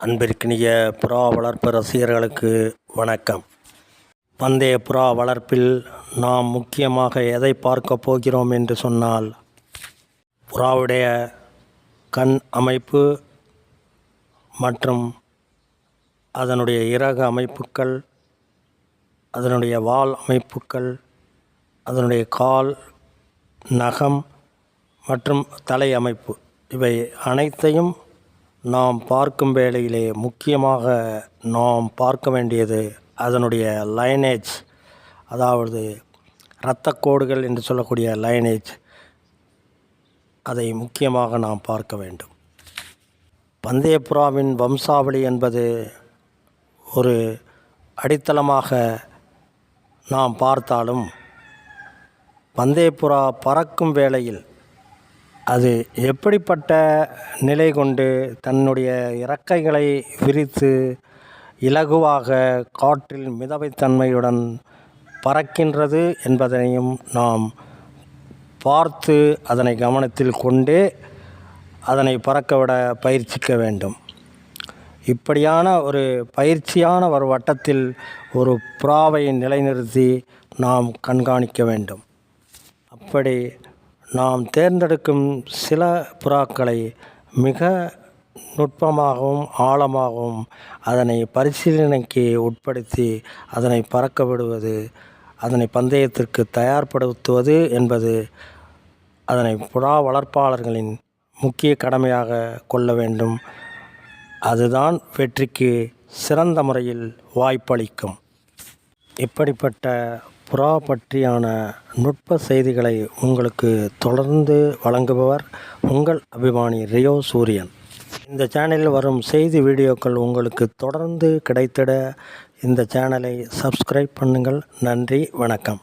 அன்பிற்கினிய புறா வளர்ப்பு ரசிகர்களுக்கு வணக்கம். பந்தய புறா வளர்ப்பில் நாம் முக்கியமாக எதை பார்க்க போகிறோம் என்று சொன்னால் புறாவுடைய கண் அமைப்பு மற்றும் அதனுடைய இறகு அமைப்புக்கள் அதனுடைய வால் அமைப்புக்கள் அதனுடைய கால் நகம் மற்றும் தலை அமைப்பு இவை அனைத்தையும் நாம் பார்க்கும் வேளையிலே முக்கியமாக நாம் பார்க்க வேண்டியது அதனுடைய லைனேஜ் அதாவது இரத்தக்கோடுகள் என்று சொல்லக்கூடிய லைனேஜ் அதை முக்கியமாக நாம் பார்க்க வேண்டும். பந்தயப்புறாவின் வம்சாவளி என்பது ஒரு அடித்தளமாக நாம் பார்த்தாலும் பந்தயப்புறா பறக்கும் வேளையில் அது எப்படிப்பட்ட நிலை கொண்டு தன்னுடைய இறக்கைகளை விரித்து இலகுவாக காற்றில் மிதவைத்தன்மையுடன் பறக்கின்றது என்பதனையும் நாம் பார்த்து அதனை கவனத்தில் கொண்டே அதனை பறக்கவிட பயிற்சிக்க வேண்டும். இப்படியான ஒரு பயிற்சியான ஒரு வட்டத்தில் ஒரு புறாவை நிலைநிறுத்தி நாம் கண்காணிக்க வேண்டும். அப்படி நாம் தேர்ந்தெடுக்கும் சில புறாக்களை மிக நுட்பமாகவும் ஆழமாகவும் அதனை பரிசீலனைக்கு உட்படுத்தி அதனை பறக்க விடுவது அதனை பந்தயத்திற்கு தயார்படுத்துவது என்பது அதனை புறா வளர்ப்பாளர்களின் முக்கிய கடமையாக கொள்ள வேண்டும். அதுதான் வெற்றிக்கு சிறந்த முறையில் வாய்ப்பளிக்கும். இப்படிப்பட்ட புறா பற்றியான நுட்ப செய்திகளை உங்களுக்கு தொடர்ந்து வழங்குபவர் உங்கள் அபிமானி ரியோ சூரியன். இந்த சேனலில் வரும் செய்தி வீடியோக்கள் உங்களுக்கு தொடர்ந்து கிடைத்திட இந்த சேனலை சப்ஸ்கிரைப் பண்ணுங்கள். நன்றி வணக்கம்.